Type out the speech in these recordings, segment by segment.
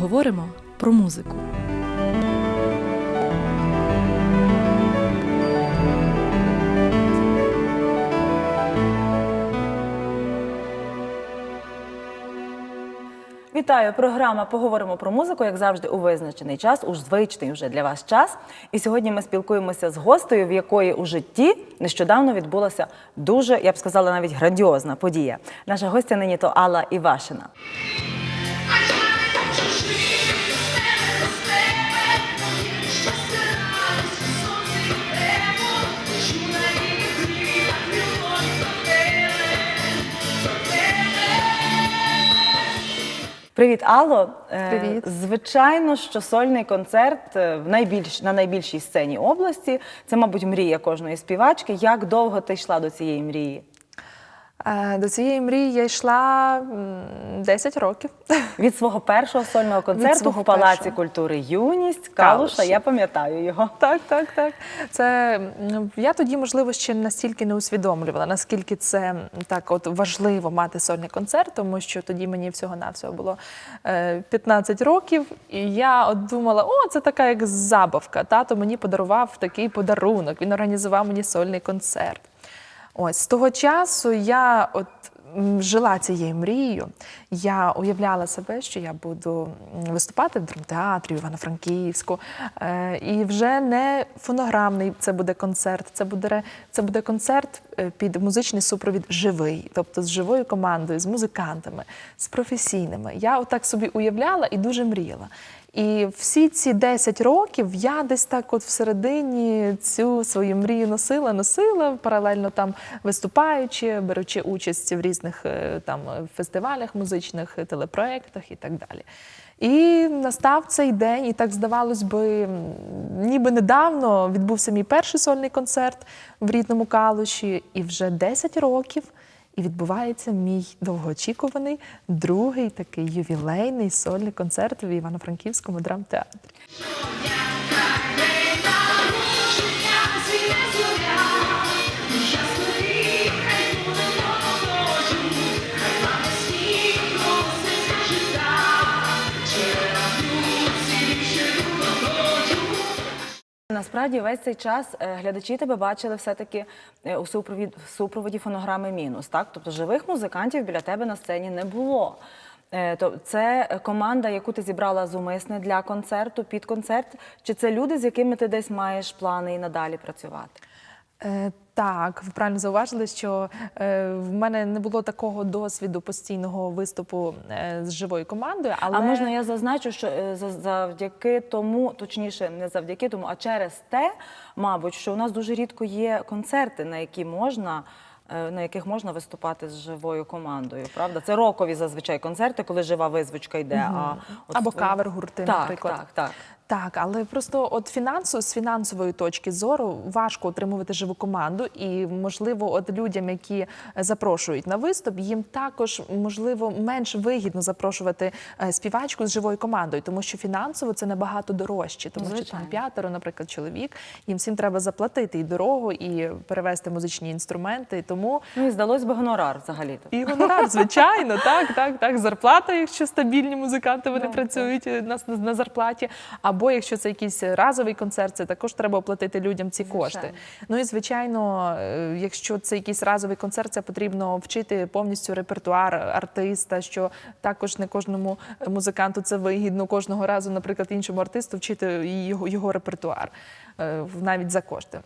Поговоримо про музику. Вітаю! Програма Поговоримо про музику, як завжди, у визначений час, уж звичний вже для вас час. І сьогодні ми спілкуємося з гостею, в якої у житті нещодавно відбулася дуже, я б сказала, навіть грандіозна подія. Наша гостя нині то Алла Івашина. Привіт, Алло. Е, Привіт. Звичайно, що сольний концерт е, в найбільш на найбільшій сцені області. Це, мабуть, мрія кожної співачки. Як довго ти йшла до цієї мрії? Е, До цієї мрії я йшла м, 10 років. Від свого першого сольного концерту в Палаці першого. культури Юність Калуша. Калуш. Я пам'ятаю його. Так, так, так. Це я тоді, можливо, ще настільки не усвідомлювала, наскільки це так от важливо мати сольний концерт, тому що тоді мені всього-навсього було е, 15 років, і я от думала, о, це така як забавка. Тато мені подарував такий подарунок. Він організував мені сольний концерт. Ось з того часу я от жила цією мрією. Я уявляла себе, що я буду виступати в драмтеатрі в Івано-Франківську. Е, і вже не фонограмний це буде концерт, це буде, це буде концерт е, під музичний супровід живий, тобто з живою командою, з музикантами, з професійними. Я отак собі уявляла і дуже мріяла. І всі ці 10 років я десь так, от всередині цю свою мрію носила, носила, паралельно там виступаючи, беручи участь в різних е, там фестивалях музичних, телепроектах і так далі. І настав цей день, і так здавалось би, ніби недавно відбувся мій перший сольний концерт в рідному Калуші, і вже 10 років. І відбувається мій довгоочікуваний другий такий ювілейний сольний концерт в Івано-Франківському драмтеатрі. Насправді весь цей час е, глядачі тебе бачили все-таки е, у супроводі фонограми мінус. Так? Тобто живих музикантів біля тебе на сцені не було. Е, це команда, яку ти зібрала зумисне для концерту, під концерт, чи це люди, з якими ти десь маєш плани і надалі працювати? Так, ви правильно зауважили, що е, в мене не було такого досвіду постійного виступу е, з живою командою, але А можна я зазначу, що е, завдяки тому, точніше, не завдяки тому, а через те, мабуть, що у нас дуже рідко є концерти, на які можна. На яких можна виступати з живою командою, правда? Це рокові зазвичай концерти, коли жива визвучка йде. А от або кавер-гурти, наприклад. Так, так. Так, але просто от фінансово з фінансової точки зору важко отримувати живу команду, і можливо, от людям, які запрошують на виступ, їм також можливо менш вигідно запрошувати е, співачку з живою командою, тому що фінансово це набагато дорожче, тому що там п'ятеро, наприклад, чоловік, їм всім треба заплатити і дорогу, і перевезти музичні інструменти. Тому Ну і здалось би гонорар взагалі. і гонорар, звичайно, так, так, так. Зарплата, якщо стабільні музиканти, вони Так, працюють е, на, на зарплаті. Або якщо це якийсь разовий концерт, це також треба оплатити людям ці кошти. Звичайно. Ну і звичайно, е, якщо це якийсь разовий концерт, це потрібно вчити повністю репертуар артиста, що також не кожному музиканту це вигідно кожного разу, наприклад, іншому артисту вчити його, його репертуар е, навіть за кошти.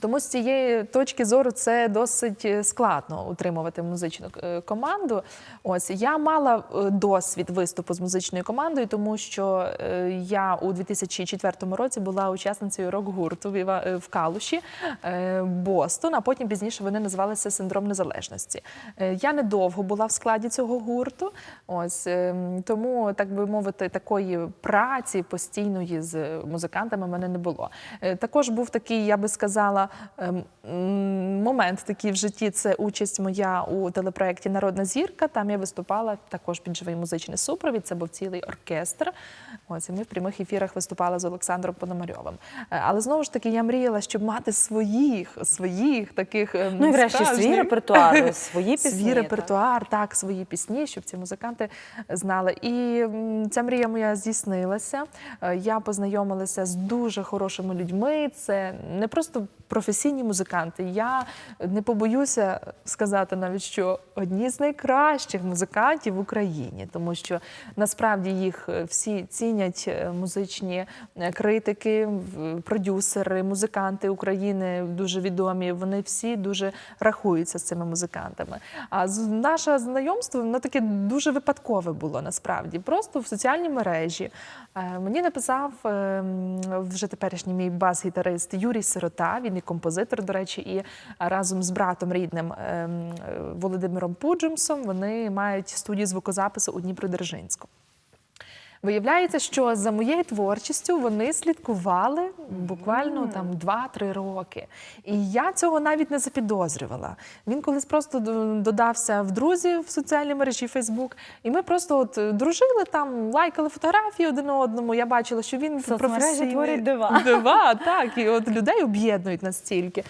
Тому з цієї точки зору це досить е, складно утримувати музичну е, команду. Ось я мала е, досвід виступу з музичною командою, тому що я у 2004 році була учасницею рок-гурту в Калуші Бостон, а потім пізніше вони називалися Синдром незалежності. Я недовго була в складі цього гурту. Ось е, тому, так би мовити, такої праці постійної з музикантами в мене не було. Також був такий, я би сказала, мала ем, момент такий в житті. Це участь моя у телепроєкті Народна зірка. Там я виступала також під живий музичний супровід. Це був цілий оркестр. Ось і ми в прямих ефірах виступали з Олександром Пономарьовим. Е, Але знову ж таки я мріяла, щоб мати своїх, своїх таких ем, Ну і врешті свій репертуар, свої пісні. Свій репертуар, так, свої пісні, щоб ці музиканти знали. І ця мрія моя здійснилася. Е, Я познайомилася з дуже хорошими людьми. Це не просто професійні музиканти. Я не побоюся сказати навіть, що одні з найкращих музикантів в Україні, тому що насправді їх е, всі цінять е, музичні е, критики, продюсери, музиканти України дуже відомі. Вони всі дуже рахуються з цими музикантами. А наше знайомство воно таке дуже випадкове було насправді. Просто в соціальній мережі мені написав е, вже теперішній мій бас-гітарист Юрій Сирота. Він і композитор, до речі, і разом з братом рідним е, м, е, Володимиром Пуджемсом вони мають студію звукозапису у Дніпродзержинську. Виявляється, що за моєю творчістю вони слідкували буквально там 2-3 роки. І я цього навіть не запідозрювала. Він колись просто додався в друзі в соціальній мережі Фейсбук, і ми просто от е, дружили там, лайкали фотографії один одному. Я бачила, що він професійний творять дива. дива, так, і от людей об'єднують настільки.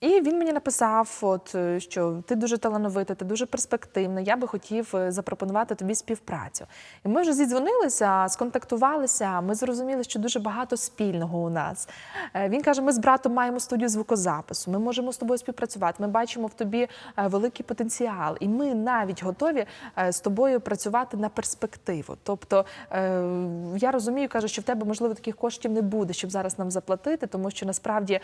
І він мені написав, от е, що ти дуже талановита, ти дуже перспективна. Я би хотів е, запропонувати тобі співпрацю. І ми вже зідзвонилися, сконтактувалися. Ми зрозуміли, що дуже багато спільного у нас. Е, Він каже: ми з братом маємо студію звукозапису. Ми можемо з тобою співпрацювати. Ми бачимо в тобі великий потенціал, і ми навіть готові з тобою працювати на перспективу. Тобто я розумію, каже, що в тебе можливо таких коштів не буде, щоб зараз нам заплатити, тому що насправді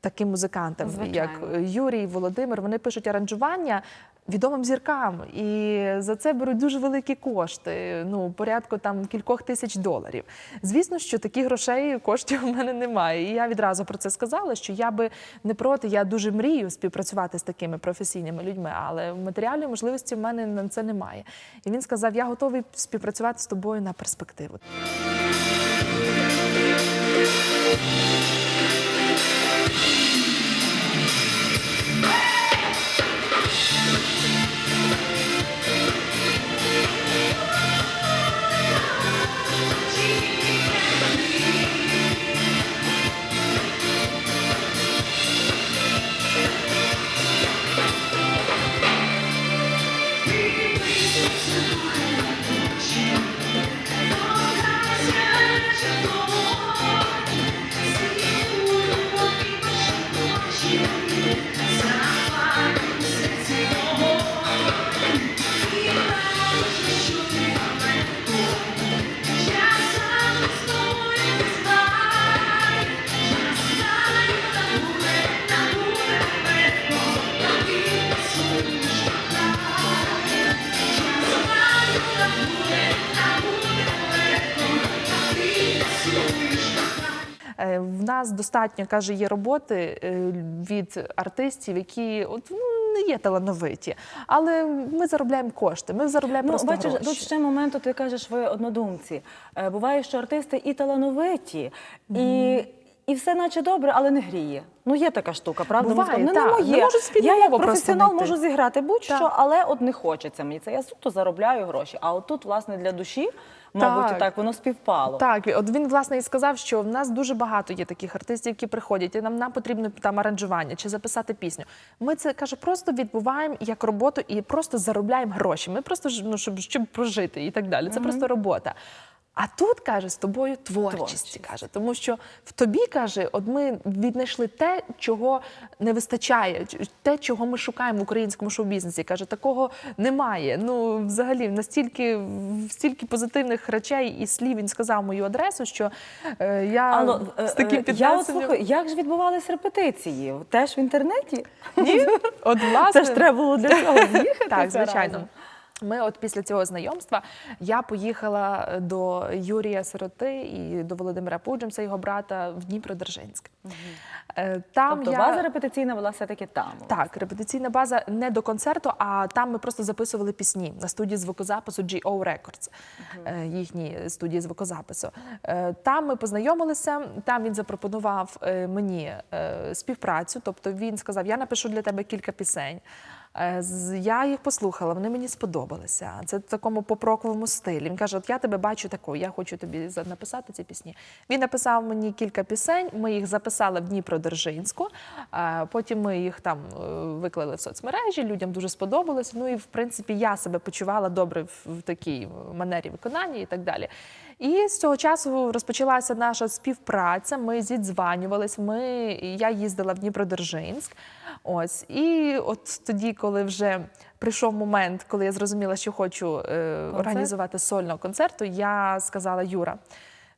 таким музикантам. Як е, Юрій, Володимир, вони пишуть аранжування відомим зіркам, і за це беруть дуже великі кошти. Ну, порядку там кількох тисяч доларів. Звісно, що таких грошей коштів у мене немає. І я відразу про це сказала, що я би не проти, я дуже мрію співпрацювати з такими професійними людьми, але матеріальної можливості в мене на це немає. І він сказав: Я готовий співпрацювати з тобою на перспективу. Нас достатньо каже, є роботи е, від артистів, які от ну, не є талановиті, але ми заробляємо кошти. Ми заробляємо Ну, просто бачиш, гроші. тут ще момент, ти кажеш, ви однодумці. Е, Буває, що артисти і талановиті, і, і все наче добре, але не гріє. Ну, є така штука, правда? Буває, так. не Не моє. можуть спільну Я як професіонал можу зіграти будь-що, але от не хочеться мені це. Я суто заробляю гроші. А от тут, власне, для душі, мабуть, Так. так, воно співпало. Так, от він власне і сказав, що в нас дуже багато є таких артистів, які приходять, і нам, нам потрібно там аранжування чи записати пісню. Ми це каже, просто відбуваємо як роботу і просто заробляємо гроші. Ми просто ну, щоб, щоб прожити і так далі. Це просто робота. А тут каже з тобою творчість, Творчість. каже, тому що в тобі каже, от ми віднайшли те, чого не вистачає, те, чого ми шукаємо в українському шоу-бізнесі. Каже, такого немає. Ну, взагалі, настільки стільки позитивних речей і слів він сказав мою адресу, що е, я Алло, е, з таким е, я от слухаю, як ж відбувались репетиції? Теж в інтернеті? Ні, от власне Це ж треба було для цього з'їхати. так, звичайно. Ми, от після цього знайомства, я поїхала е, до Юрія Сироти і до Володимира Пуджемса, його брата, в Дніпродзержинськ. Е, Там Тобто я... база репетиційна була все-таки там. Так, репетиційна база не до концерту, а там ми просто записували пісні на студії звукозапису GO Records, е, їхній студії звукозапису. Там ми познайомилися. Там він запропонував мені співпрацю. Тобто він сказав: Я напишу для тебе кілька пісень. Е, Я їх послухала, вони мені сподобалися. Це в такому попроковому стилі. Він каже: От я тебе бачу такою, я хочу тобі написати ці пісні. Він написав мені кілька пісень. Ми їх записали в Дніпродзержинську. е, Потім ми їх там е, виклали в соцмережі. Людям дуже сподобалось. Ну і в принципі я себе почувала добре в такій манері виконання і так далі. І з цього часу розпочалася наша співпраця. Ми зідзванювались. Ми я їздила в Дніпродзержинськ. Ось і от тоді, коли вже прийшов момент, коли я зрозуміла, що хочу е, організувати сольного концерту, я сказала Юра.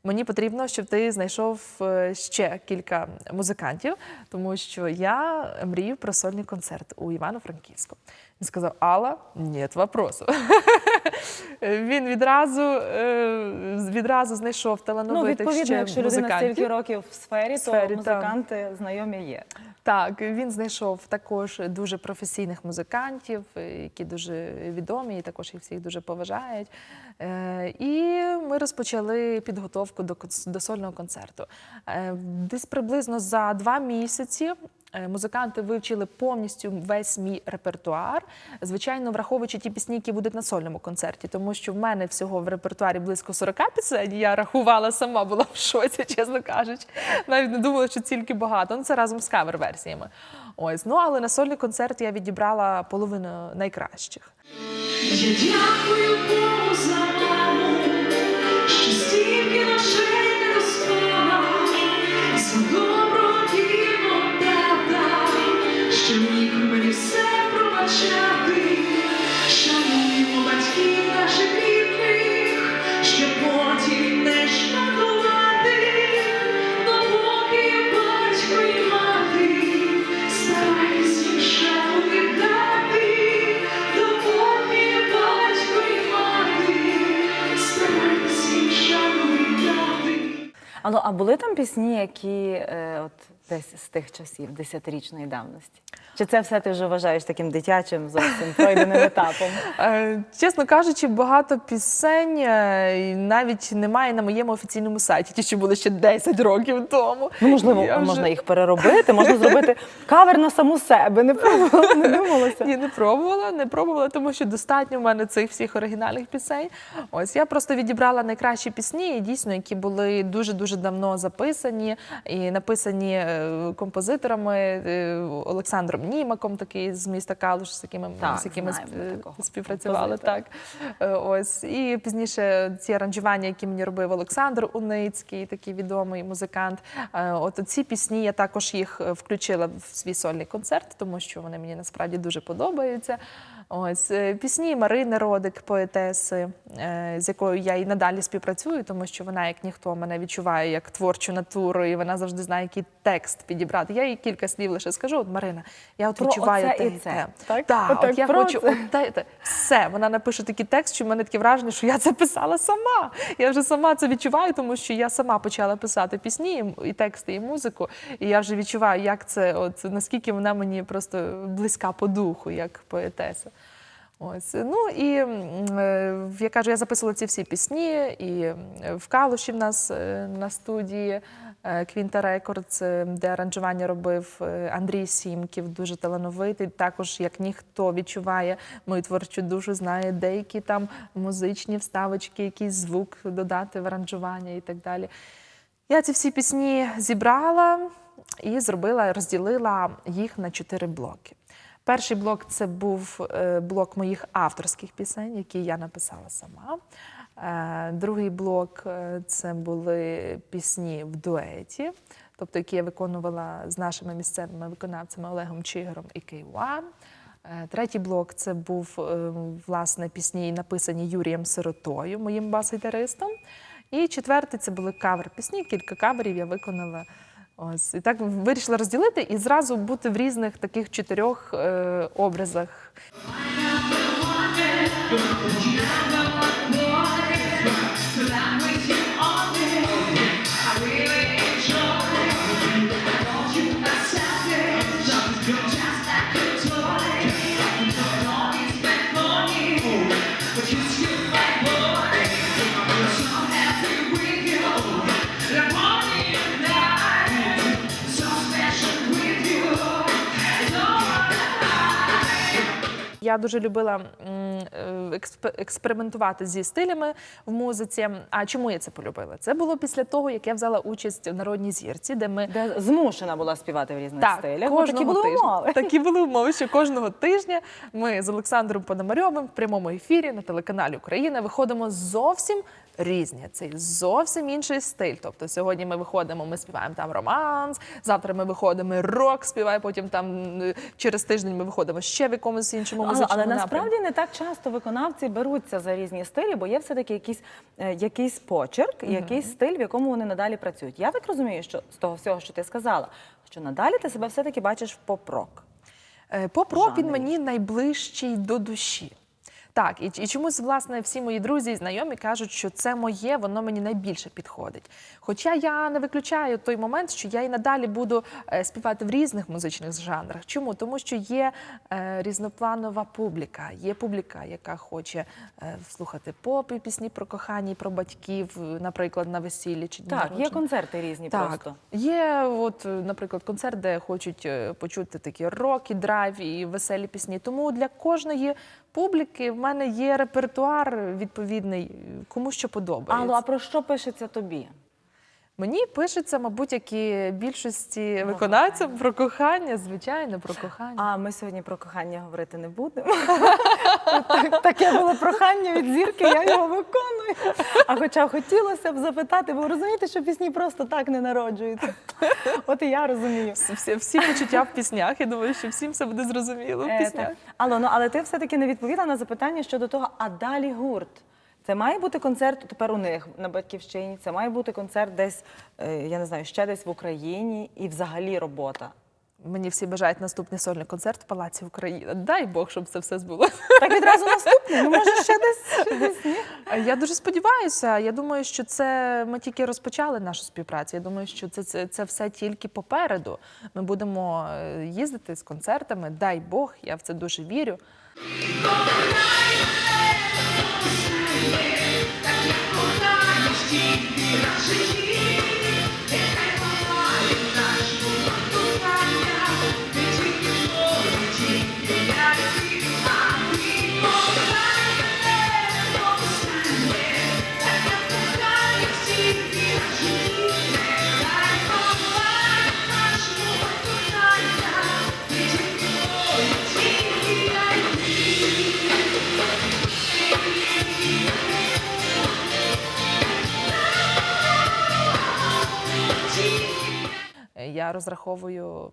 Мені потрібно, щоб ти знайшов е, ще кілька музикантів, тому що я мрію про сольний концерт у Івано-Франківську. Він сказав: Алла, ні, вопросу. Він відразу, е, відразу знайшов Ну, талановитих відповідно, ще якщо людина стільки років в сфері, В сфері, то музиканти знайомі є. Так, він знайшов також дуже професійних музикантів, е, які дуже відомі, і також їх всіх дуже поважають. Е, І ми розпочали підготовку до, сольного концерту. Десь приблизно за два місяці. Е, Музиканти вивчили повністю весь мій репертуар, звичайно, враховуючи ті пісні, які будуть на сольному концерті, тому що в мене всього в репертуарі близько 40 пісень. Я рахувала сама, була в шоці, чесно кажучи. Навіть не думала, що стільки багато. Ну це разом з кавер-версіями. Ось ну але на сольний концерт я відібрала половину найкращих. Я дякую Богу за маму, що стільки ночей не доспала, що міг мені все пробачати, шануємо батьків наших рідних, щоб потім не шкодувати, допоки батько і мати, старайтесь їм шану віддати, допоки батько і мати, старайтесь їм шану віддати. Але а були там пісні, які е, от десь з тих часів, десятирічної давності? Чи це все ти вже вважаєш таким дитячим зовсім пройденим етапом? Е, Чесно кажучи, багато пісень е, навіть немає на моєму офіційному сайті, ті, що були ще 10 років тому. Ну, можливо, Я вже- можна їх переробити, можна зробити кавер на саму себе. Не пробувала, не думалося. Ні, не пробувала, не пробувала, тому що достатньо в мене цих всіх оригінальних пісень. Ось я просто відібрала найкращі пісні, дійсно, які були дуже дуже давно записані і написані е, композиторами е, Олександром Німаком, такий з міста Калуш, з якими, Так, з якими співпрацювали. Так Е, ось і пізніше ці аранжування, які мені робив Олександр Уницький, такий відомий музикант. Е, От ці пісні я також їх включила в свій сольний концерт, тому що вони мені насправді дуже подобаються. Ось пісні Марини Родик, поетеси, з якою я і надалі співпрацюю, тому що вона, як ніхто, мене відчуває як творчу натуру, і вона завжди знає, який текст підібрати. Я їй кілька слів лише скажу. От Марина, я от Про відчуваю оце те і це, так? Я про хочу це. от те, те. все. Вона напише такий текст, що в мене таке враження, що я це писала сама. Я вже сама це відчуваю, тому що я сама почала писати пісні, і тексти, і музику. І я вже відчуваю, як це, от наскільки вона мені просто близька по духу, як поетеса. Ось ну і е, я кажу, я записувала ці всі пісні, і е, в Калуші в нас е, на студії Квінта Рекордс, де аранжування робив Андрій Сімків, дуже талановитий. Також як ніхто відчуває мою творчу душу, знає деякі там музичні вставочки, якийсь звук додати в аранжування і так далі. Я ці всі пісні зібрала і зробила, розділила їх на чотири блоки. Перший блок це був е, блок моїх авторських пісень, які я написала сама. Е, Другий блок е, це були пісні в дуеті, тобто які я виконувала з нашими місцевими виконавцями Олегом Чигром і Кейван. Е, Третій блок це був власне пісні, написані Юрієм Сиротою, моїм бас-гітаристом. І четвертий це були кавер-пісні. Кілька каверів я виконала. Ось і так вирішила розділити і зразу бути в різних таких чотирьох е, образах. Я дуже любила е, експериментувати зі стилями в музиці. А чому я це полюбила? Це було після того, як я взяла участь в народній зірці, де ми Де змушена була співати в різних так, стилях. Кожного такі були тижня. умови. Такі були умови, що кожного тижня ми з Олександром Пономарьовим в прямому ефірі на телеканалі Україна виходимо зовсім різні. Це зовсім інший стиль. Тобто сьогодні ми виходимо, ми співаємо там романс, завтра ми виходимо рок, співає, потім там е, через тиждень ми виходимо ще в якомусь іншому Але, музичному але напрямку. насправді не так часто виконавці беруться за різні стилі, бо є все-таки якийсь, е, якийсь почерк, і якийсь стиль, в якому вони надалі працюють. Я так розумію, що з того всього, що ти сказала, що надалі ти себе все-таки бачиш в поп-рок. Е, Поп-рок він мені найближчий до душі. Так, і, і чомусь, власне, всі мої друзі і знайомі кажуть, що це моє, воно мені найбільше підходить. Хоча я не виключаю той момент, що я і надалі буду е, співати в різних музичних жанрах. Чому? Тому що є е, різнопланова публіка. Є публіка, яка хоче е, слухати поп і пісні про кохання і про батьків, е, наприклад, на весіллі чи Так, є концерти різні Так, просто. є, от, е, наприклад, концерт, де хочуть почути такі рок, і драйв і веселі пісні. Тому для кожної публіки в мене є репертуар відповідний, кому що подобається. Алло, а про що пишеться тобі? Мені пишеться, мабуть, як і більшості виконавців про кохання, звичайно, про кохання. А ми сьогодні про кохання говорити не будемо. Таке було прохання від зірки, я його виконую. А хоча хотілося б запитати, бо розумієте, що пісні просто так не народжуються. От і я розумію. Всі, всі почуття в піснях. Я думаю, що всім все буде зрозуміло в Е, піснях. Алло, ну але ти все-таки не відповіла на запитання щодо того, а далі гурт. Це має бути концерт тепер у них на батьківщині. Це має бути концерт десь, е, я не знаю, ще десь в Україні і взагалі робота. Мені всі бажають наступний сольний концерт в Палаці Україна. Дай Бог, щоб це все збулося. Так відразу наступний. Ну може ще десь ще десь ні. Я дуже сподіваюся. Я думаю, що це ми тільки розпочали нашу співпрацю. Я думаю, що це, це, це все тільки попереду. Ми будемо е, їздити з концертами. Дай Бог, я в це дуже вірю. Розраховую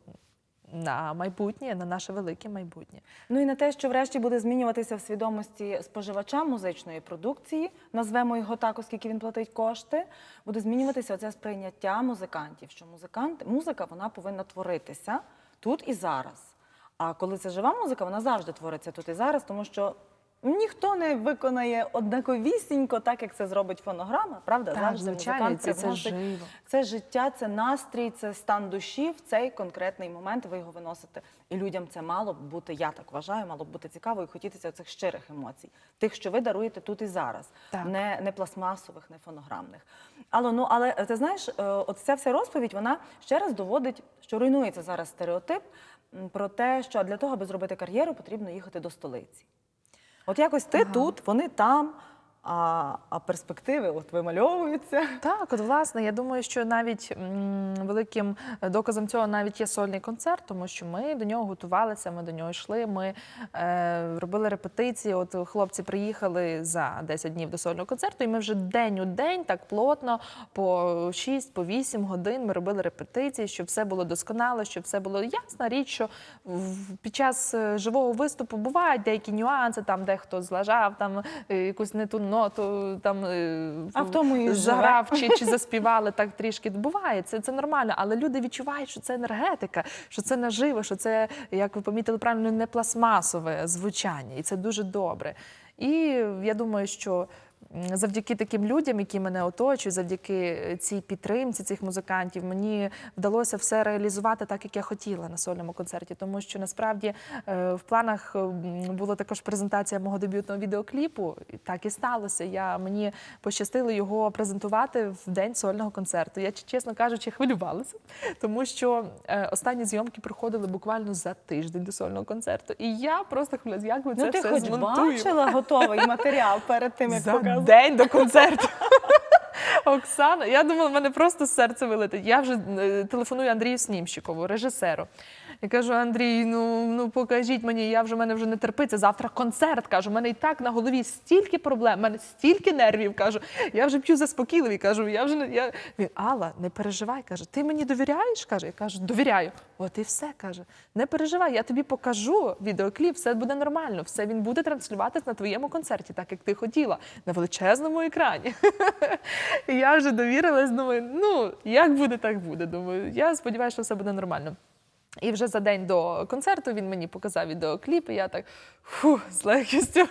на майбутнє, на наше велике майбутнє. Ну і на те, що врешті буде змінюватися в свідомості споживача музичної продукції, назвемо його так, оскільки він платить кошти, буде змінюватися оце сприйняття музикантів. Що музикант, музика вона повинна творитися тут і зараз. А коли це жива музика, вона завжди твориться тут і зараз, тому що ніхто не виконає однаковісінько, так як це зробить фонограма, правда? Так, завжди звичайно, музикант це- це живо. це життя, це настрій, це стан душі в цей конкретний момент. Ви його виносите. І людям це мало б бути, я так вважаю, мало б бути цікаво і хотітися цих щирих емоцій, тих, що ви даруєте тут і зараз, Так. не, не пластмасових, не фонограмних. Але ну але ти знаєш, е, от ця вся розповідь вона ще раз доводить, що руйнується зараз стереотип про те, що для того, аби зробити кар'єру, потрібно їхати до столиці. От якось ти тут, вони там, а, а перспективи от вимальовуються. Так, от власне, я думаю, що навіть м, великим доказом цього навіть є сольний концерт, тому що ми до нього готувалися, ми до нього йшли. Ми е, робили репетиції. От хлопці приїхали за 10 днів до сольного концерту, і ми вже день у день так плотно, по 6, по 8 годин ми робили репетиції, щоб все було досконало, щоб все було ясна річ, що під час е, живого виступу бувають деякі нюанси, там дехто злажав, там е, якусь не ту ноту, там е, А в тому і заграв чи, чи заспівали так трішки. Буває, це, це нормально, але люди відчувають, що це енергетика, що це наживо, що це, як ви помітили правильно, не пластмасове звучання, і це дуже добре. І я думаю, що завдяки таким людям, які мене оточують, завдяки е, цій підтримці цих музикантів, мені вдалося все реалізувати так, як я хотіла на сольному концерті. Тому що насправді е, в планах е, була також презентація мого дебютного відеокліпу. І так і сталося. Я мені пощастило його презентувати в день сольного концерту. Я чесно кажучи, хвилювалася, тому що останні зйомки проходили буквально за тиждень до сольного концерту. І я просто хвилювалася, як ви це Ну ти все хоч змонтуємо. бачила готовий матеріал перед тим, як За день до концерту. Оксана, я думала, в мене просто серце вилетить. Я вже е, телефоную Андрію Снімщикову, режисеру. Я кажу: Андрій, ну, ну покажіть мені, я вже мене вже не терпиться. Завтра концерт. Кажу, в мене і так на голові стільки проблем, в мене стільки нервів. Кажу, я вже п'ю заспокійливі. Кажу, я вже не я. Він Алла, не переживай. каже, ти мені довіряєш? каже. Я кажу, довіряю. От і все каже. Не переживай, я тобі покажу відеокліп, все буде нормально, все він буде транслюватись на твоєму концерті, так як ти хотіла, на величезному екрані. Я вже довірилась, думаю, ну як буде, так буде. Думаю, я сподіваюся, що все буде нормально. І вже за день до концерту він мені показав відеокліп, і я так фу, з легкістю.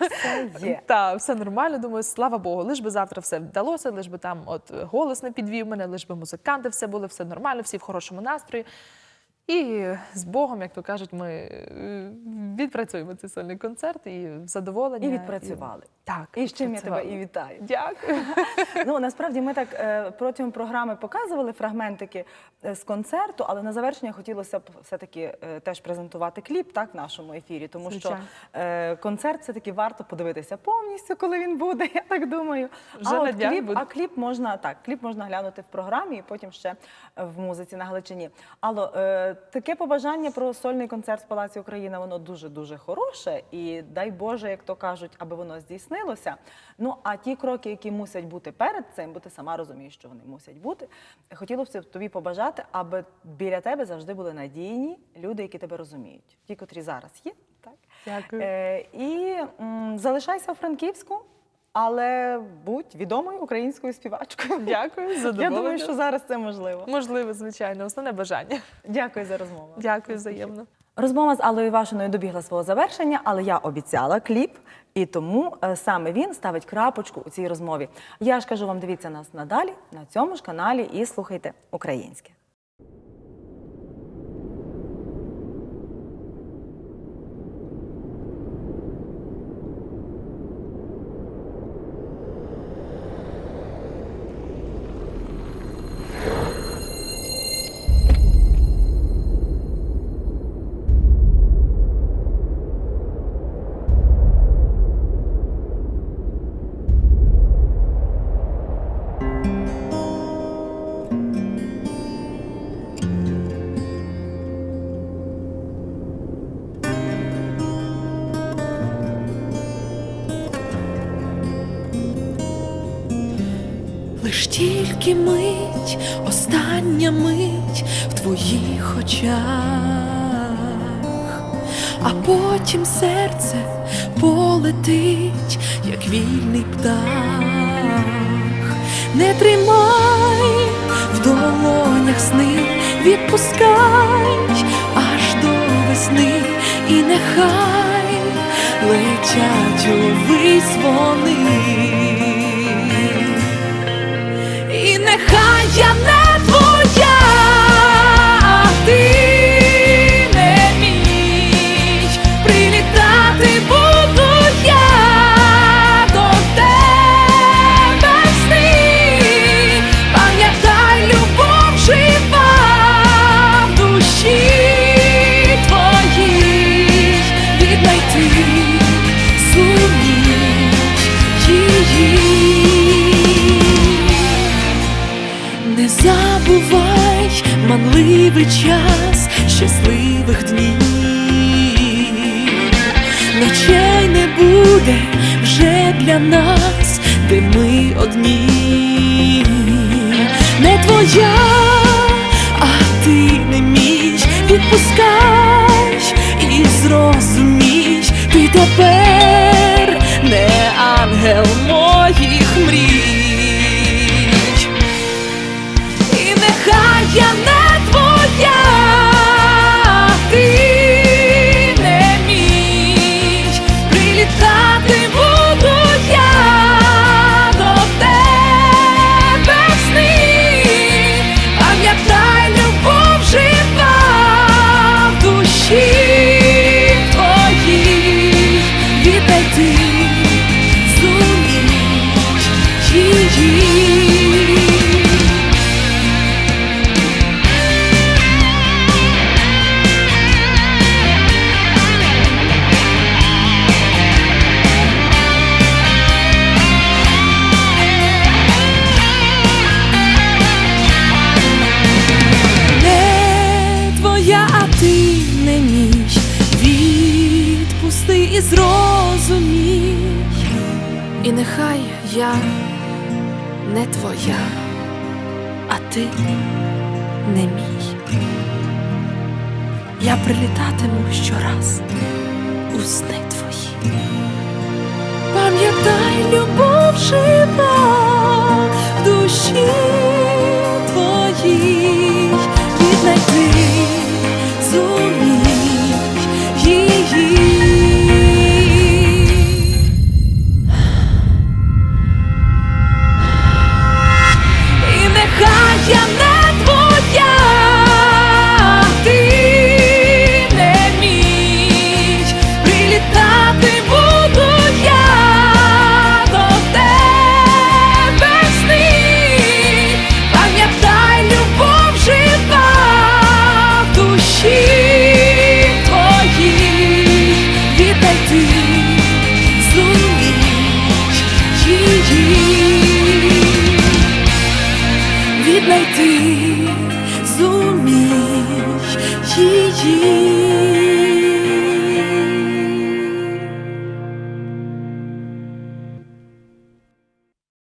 є. Та, все нормально. Думаю, слава Богу, лиш би завтра все вдалося, лиш би там от голос не підвів мене, лиш би музиканти все були, все нормально, всі в хорошому настрої. І з Богом, як то кажуть, ми е, відпрацюємо цей сольний концерт і задоволення. І відпрацювали. Так, І з чим я тебе і вітаю. Дякую. Ну насправді ми так е, протягом програми показували фрагментики е, з концерту, але на завершення хотілося б все-таки теж презентувати кліп так в нашому ефірі, тому Звичайно. що концерт все-таки варто подивитися повністю, коли він буде. Я так думаю. Вже а, от кліп, буде. а кліп можна так, кліп можна глянути в програмі і потім ще в музиці на Галичині. Алло, таке побажання про сольний концерт в Палаці Україна, воно дуже дуже хороше, і дай Боже, як то кажуть, аби воно здійснилося. Ну а ті кроки, які мусять бути перед цим, бо ти сама розумієш, що вони мусять бути. Хотілося б тобі побажати, аби біля тебе завжди були надійні люди, які тебе розуміють, ті, котрі зараз є. Так? Дякую. Е, і м, залишайся у Франківську, але будь відомою українською співачкою. Дякую, Я задоволення. думаю, що зараз це можливо. Можливо, звичайно, основне бажання. Дякую за розмову. Дякую взаємно. Розмова з Аллою Івашиною добігла свого завершення, але я обіцяла кліп, і тому е, саме він ставить крапочку у цій розмові. Я ж кажу вам, дивіться нас надалі на цьому ж каналі і слухайте українське. Тільки мить, остання мить в твоїх очах, а потім серце полетить, як вільний птах. Не тримай в долонях сни, відпускай аж до весни, і нехай летять увесь вони. Нехай я не щасливих днів, ночей не буде вже для нас, де ми одні, не твоя, а ти не мій, відпускай і зрозумій, ти тепер не ангел моїх